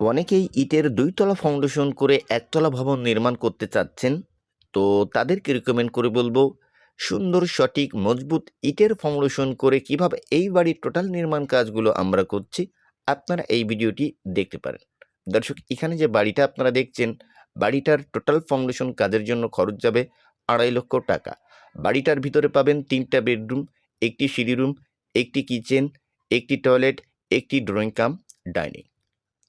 অনেকেই ইটের দুইতলা ফাউন্ডেশন করে একতলা ভবন নির্মাণ করতে চাচ্ছেন। তো তাদেরকে রিকমেন্ড করে বলব, সুন্দর, সঠিক, মজবুত ইটের ফাউন্ডেশন করে কীভাবে এই বাড়ির টোটাল নির্মাণ কাজগুলো আমরা করছি, আপনারা এই ভিডিওটি দেখতে পারেন। দর্শক, এখানে যে বাড়িটা আপনারা দেখছেন, বাড়িটার টোটাল ফাউন্ডেশন কাজের জন্য খরচ যাবে আড়াই লক্ষ টাকা। বাড়িটার ভিতরে পাবেন তিনটা বেডরুম, একটি সিঁড়ি রুম, একটি কিচেন, একটি টয়লেট, একটি ড্রয়িং কাম, ডাইনিং।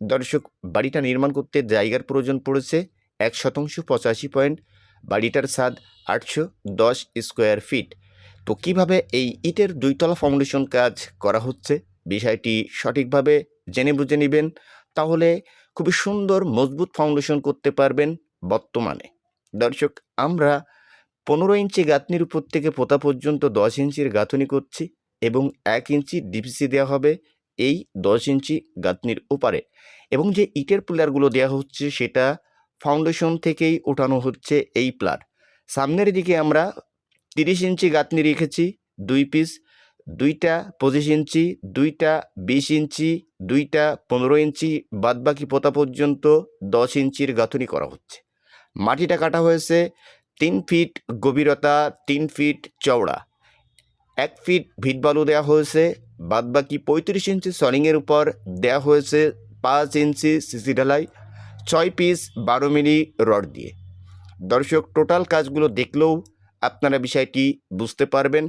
দর্শক, বাড়িটা নির্মাণ করতে জায়গার প্রয়োজন পড়েছে এক শতাংশ পঁচাশি পয়েন্ট, বাড়িটার স্বাদ আটশো দশ স্কোয়ার ফিট। তো কীভাবে এই ইটের দুইতলা ফাউন্ডেশন কাজ করা হচ্ছে? বিষয়টি সঠিকভাবে জেনে বুঝে নেবেন, তাহলে খুবই সুন্দর, মজবুত ফাউন্ডেশন করতে পারবেন বর্তমানে। দর্শক, আমরা পনেরো ইঞ্চি গাঁথনির উপর থেকে পোতা পর্যন্ত দশ ইঞ্চির গাঁথনি করছি এবং এক ইঞ্চি ডিপিসি দেওয়া হবে। এই দশ ইঞ্চি গাঁথনির ওপারে। এবং যে ইটের পিলারগুলো দেওয়া হচ্ছে, সেটা ফাউন্ডেশন থেকেই ওঠানো হচ্ছে এই প্লার। সামনের দিকে আমরা তিরিশ ইঞ্চি গাঁথনি রেখেছি, দুই পিস। দুইটা পঁচিশ ইঞ্চি, দুইটা বিশ ইঞ্চি, দুইটা পনেরো ইঞ্চি, বাদবাকি পোতা পর্যন্ত দশ ইঞ্চির গাঁথনি করা হচ্ছে। মাটিটা কাটা হয়েছে তিন ফিট গভীরতা, তিন ফিট চওড়া। এক ফিট ভিট বালু দেওয়া হয়েছে বাদবাকি পঁয়ত্রিশ ইঞ্চি সলিংয়ের উপর দেওয়া হয়েছে পাঁচ ইঞ্চি সিসি ঢালাই, ছয় পিস বারো মিলি রড দিয়ে। দর্শক, টোটাল কাজগুলো দেখলেও আপনারা বিষয়টি বুঝতে পারবেন।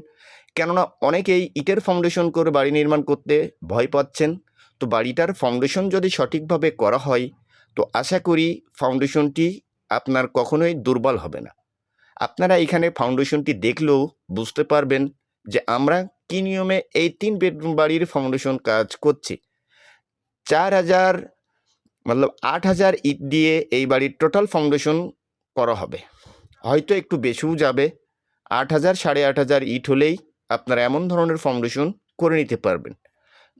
কেননা অনেকেই ইটের ফাউন্ডেশন করে বাড়ি নির্মাণ করতে ভয় পাচ্ছেন। তো বাড়িটার ফাউন্ডেশন যদি সঠিকভাবে করা হয়, তো আশা করি ফাউন্ডেশনটি আপনার কখনোই দুর্বল হবে না। আপনারা এখানে ফাউন্ডেশনটি দেখলেও বুঝতে পারবেন যে আমরা কী নিয়মে এই তিন বেডরুম বাড়ির ফাউন্ডেশন কাজ করছি। চার হাজার, মতলব আট হাজার ইট দিয়ে এই বাড়ির টোটাল ফাউন্ডেশন করা হবে। হয়তো একটু বেশিও যাবে। আট হাজার, সাড়ে আট হাজার ইট হলেই আপনারা এমন ধরনের ফাউন্ডেশন করে নিতে পারবেন।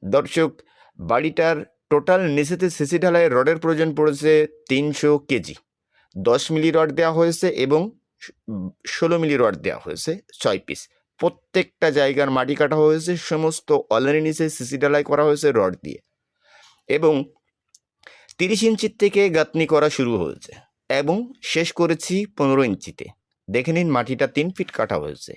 দর্শক, বাড়িটার টোটাল নিচেতে সিসি ঢালাইয়ের রডের প্রয়োজন পড়েছে তিনশো কেজি। দশ মিলি রড দেওয়া হয়েছে এবং ষোলো মিলি রড দেওয়া হয়েছে ছয় পিস প্রত্যেকটা জায়গার মাটি কাটা হয়েছে, সমস্ত অলের নিচে সিসি ঢালাই করা হয়েছে রড দিয়ে। এবং তিরিশ ইঞ্চির থেকে গাঁথনি করা শুরু হয়েছে এবং শেষ করেছি পনেরো ইঞ্চিতে। দেখে নিন মাটিটা তিন ফিট কাটা হয়েছে।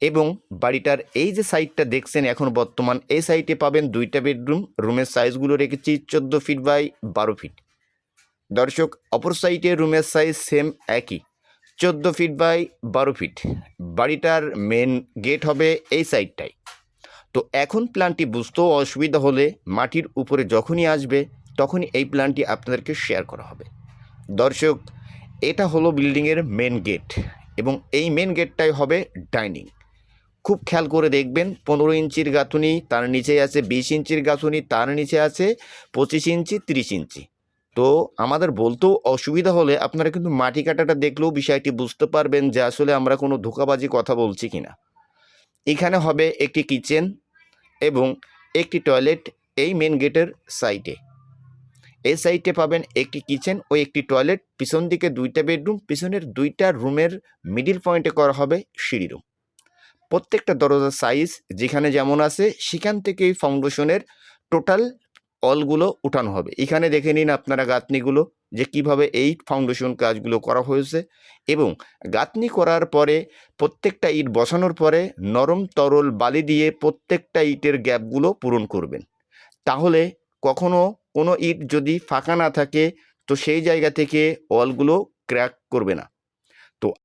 এবং বাড়িটার এই যে সাইডটা দেখছেন, এখন বর্তমান এই সাইডে পাবেন দুইটা বেডরুম, রুমের সাইজগুলো রেখেছি চোদ্দ ফিট বাই বারো ফিট। দর্শক, অপর সাইডে রুমের সাইজ সেম একই। চোদ্দ ফিট বাই বারো ফিট বাড়িটার মেন গেট হবে এই সাইডটাই তো এখন প্ল্যানটি বুঝতেও অসুবিধা হলে মাটির উপরে যখনই আসবে, তখনই এই প্ল্যানটি আপনাদেরকে শেয়ার করা হবে। দর্শক, এটা হলো বিল্ডিংয়ের মেন গেট এবং এই মেন গেটটাই হবে ডাইনিং খুব খেয়াল করে দেখবেন, পনেরো ইঞ্চির গাঁথুনি, তার নিচে আছে বিশ ইঞ্চির গাঁথুনি, তার নিচে আছে পঁচিশ ইঞ্চি, তিরিশ ইঞ্চি। তো আমাদের বলতেও অসুবিধা হলে আপনারা কিন্তু মাটি কাটাটা দেখলেও বিষয়টি বুঝতে পারবেন যে আসলে আমরা কোনো ধোকাবাজি কথা বলছি কি না এখানে হবে একটি কিচেন এবং একটি টয়লেট এই মেন গেটের সাইডে। এই সাইডে পাবেন একটি কিচেন ও একটি টয়লেট। পিছন দিকে দুইটা বেডরুম, পিছনের দুইটা রুমের মিডিল পয়েন্টে করা হবে সিঁড়ি রুম। প্রত্যেকটা দরজার সাইজ যেখানে যেমন আছে, সেখান থেকেই ফাউন্ডেশনের টোটাল অলগুলো উঠানো হবে। এখানে দেখে নিন আপনারা গাঁথনিগুলো যে কীভাবে এই ফাউন্ডেশন কাজগুলো করা হয়েছে এবং গাঁথনি করার পরে প্রত্যেকটা ইট বসানোর পরে নরম তরল বালি দিয়ে প্রত্যেকটা ইটের গ্যাপগুলো পূরণ করবেন। তাহলে কখনো কোনো ইট যদি ফাঁকা না থাকে তো সেই জায়গা থেকে অলগুলো ক্র্যাক করবে না।